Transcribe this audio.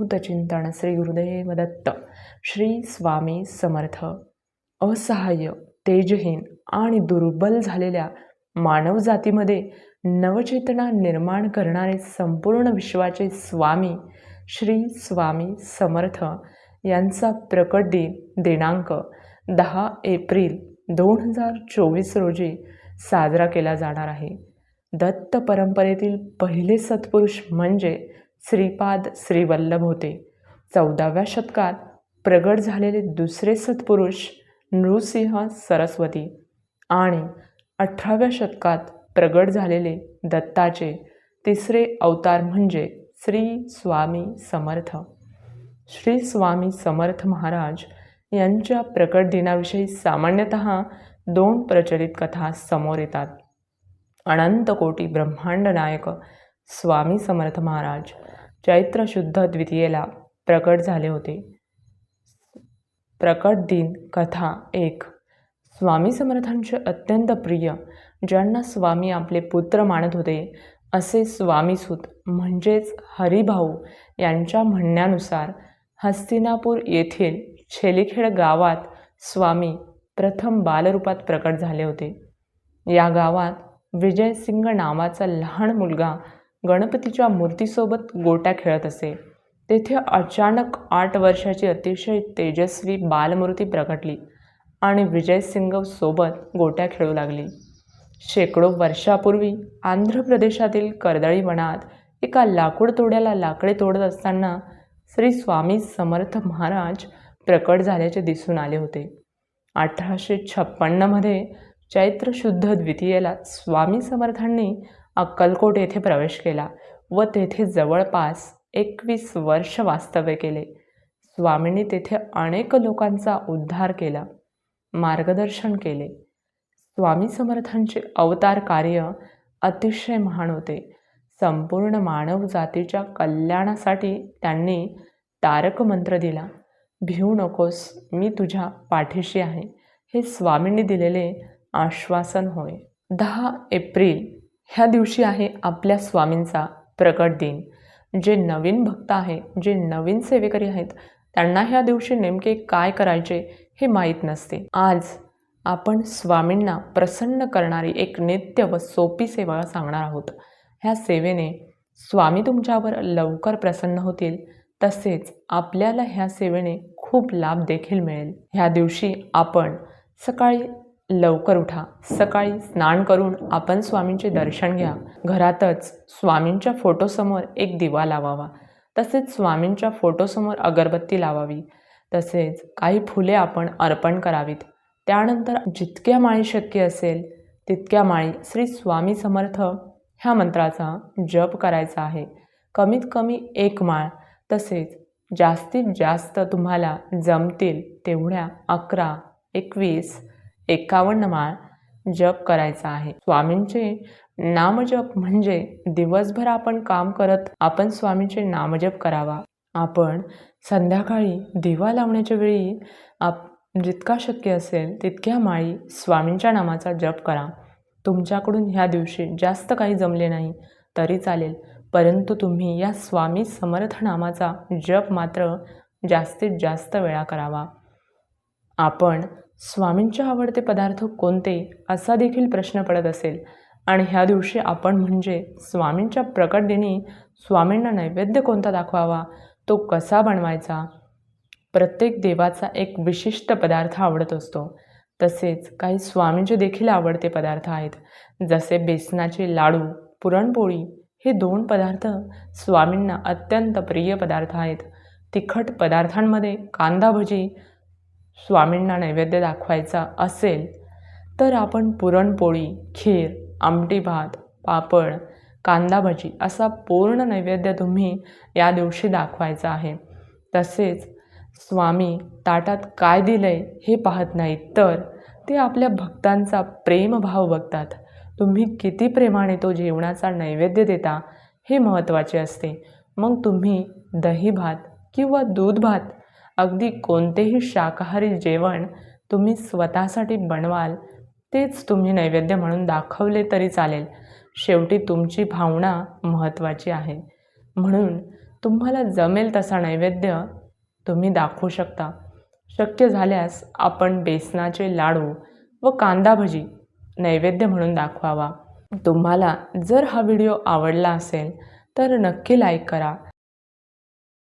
चिंतन श्री गुरुदेव दत्त श्री स्वामी समर्थ. असहाय्य तेजहीन आणि दुर्बल झालेल्या मानवजातीमध्ये नवचेतना निर्माण करणारे संपूर्ण विश्वाचे स्वामी श्री स्वामी समर्थ यांचा प्रकट दिन दिनांक दहा एप्रिल दोन हजार चोवीस रोजी साजरा केला जाणार आहे. दत्त परंपरेतील पहिले सत्पुरुष म्हणजे श्रीपाद श्रीवल्लभ होते. चौदाव्या शतकात प्रगट झालेले दुसरे सत्पुरुष नृसिंह सरस्वती आणि अठराव्या शतकात प्रगट झालेले दत्ताचे तिसरे अवतार म्हणजे श्री स्वामी समर्थ. श्री स्वामी समर्थ महाराज यांच्या प्रकट दिनाविषयी सामान्यतः दोन प्रचलित कथा समोर येतात. अनंत कोटी ब्रह्मांड नायक स्वामी समर्थ महाराज चैत्र शुद्ध द्वितीयेला प्रकट झाले होते. प्रकट दिन कथा एक. स्वामी समर्थांचे अत्यंत प्रिय ज्यांना स्वामी आपले पुत्र मानत होते असे स्वामीसूत म्हणजेच हरिभाऊ यांच्या म्हणण्यानुसार हस्तिनापूर येथील छेलीखेड गावात स्वामी प्रथम बालरूपात प्रकट झाले होते. या गावात विजयसिंग नावाचा लहान मुलगा गणपतीच्या मूर्तीसोबत गोट्या खेळत असे. तेथे अचानक आठ वर्षाची अतिशय तेजस्वी बालमूर्ती प्रकटली आणि विजय सोबत गोट्या खेळू लागली. शेकडो वर्षापूर्वी आंध्र प्रदेशातील कर्दळी वनात एका लाकूड तोड्याला लाकडे तोडत असताना श्री स्वामी समर्थ महाराज प्रकट झाल्याचे दिसून आले होते. अठराशे छप्पन्नमध्ये चैत्र शुद्ध द्वितीयेला स्वामी समर्थांनी अक्कलकोट येथे प्रवेश केला व तेथे जवळपास एकवीस वर्ष वास्तव्य केले. स्वामींनी तेथे अनेक लोकांचा उद्धार केला मार्गदर्शन केले. स्वामी समर्थांचे अवतार कार्य अतिशय महान होते. संपूर्ण मानव जातीच्या कल्याणासाठी त्यांनी तारक मंत्र दिला भिवू नकोस मी तुझ्या पाठीशी आहे. हे स्वामींनी दिलेले आश्वासन होय. दहा एप्रिल ह्या दिवशी आहे आपल्या स्वामींचा प्रकट दिन. जे नवीन भक्त आहे जे नवीन सेवेकरी आहेत त्यांना ह्या दिवशी नेमके काय करायचे हे माहीत नसते. आज आपण स्वामींना प्रसन्न करणारी एक नित्य व सोपी सेवा सांगणार आहोत. ह्या सेवेने स्वामी तुमच्यावर लवकर प्रसन्न होतील तसेच आपल्याला ह्या सेवेने खूप लाभ देखील मिळेल. ह्या दिवशी आपण सकाळी लवकर उठा. सकाळी स्नान करून आपण स्वामींचे दर्शन घ्या. घरातच स्वामींच्या फोटोसमोर एक दिवा लावावा. तसेच स्वामींच्या फोटोसमोर अगरबत्ती लावावी. तसेच काही फुले आपण अर्पण करावीत. त्यानंतर जितक्या माळी शक्य असेल तितक्या माळी श्री स्वामी समर्थ ह्या मंत्राचा जप करायचा आहे. कमीत कमी एक माळ. तसेच जास्तीत जास्त तुम्हाला जमतील तेवढ्या अकरा एकवीस एकावन्न माळ जप करायचा आहे. स्वामींचे नामजप म्हणजे दिवसभर आपण काम करत आपण स्वामींचे नामजप करावा. आपण संध्याकाळी दिवा लावण्याच्या वेळी आप जितका शक्य असेल तितक्या माळी स्वामींच्या नामाचा जप करा. तुमच्याकडून ह्या दिवशी जास्त काही जमले नाही तरी चालेल परंतु तुम्ही या स्वामी समर्थ नामाचा जप मात्र जास्तीत जास्त वेळा करावा. आपण स्वामींचे आवडते पदार्थ कोणते असा देखील प्रश्न पडत असेल. आणि ह्या दिवशी आपण म्हणजे स्वामींच्या प्रकट दिनी स्वामींना नैवेद्य कोणता दाखवावा? तो कसा बनवायचा? प्रत्येक देवाचा एक विशिष्ट पदार्थ आवडत असतो. तसेच काही स्वामींचे देखील आवडते पदार्थ आहेत. जसे बेसनाचे लाडू पुरणपोळी हे दोन पदार्थ स्वामींना अत्यंत प्रिय पदार्थ आहेत. तिखट पदार्थांमध्ये कांदा भजी स्वामींना नैवेद्य दाखवायचा असेल तर आपण पुरणपोळी खीर आमटी भात पापड कांदा भजी असा पूर्ण नैवेद्य तुम्ही या दिवशी दाखवायचा आहे. तसेच स्वामी ताटात काय दिलं आहे हे पाहत नाहीत तर ते आपल्या भक्तांचा प्रेमभाव बघतात. तुम्ही किती प्रेमाने तो जेवणाचा नैवेद्य देता हे महत्त्वाचे असते. मग तुम्ही दही भात किंवा दूध भात अगदी कोणतेही शाकाहारी जेवण तुम्ही स्वतःसाठी बनवाल तेच तुम्ही नैवेद्य म्हणून दाखवले तरी चालेल. शेवटी तुमची भावना महत्त्वाची आहे. म्हणून तुम्हाला जमेल तसा नैवेद्य तुम्ही दाखवू शकता. शक्य झाल्यास आपण बेसनाचे लाडू व कांदा भजी नैवेद्य म्हणून दाखवावा. तुम्हाला जर हा व्हिडिओ आवडला असेल तर नक्की लाईक करा.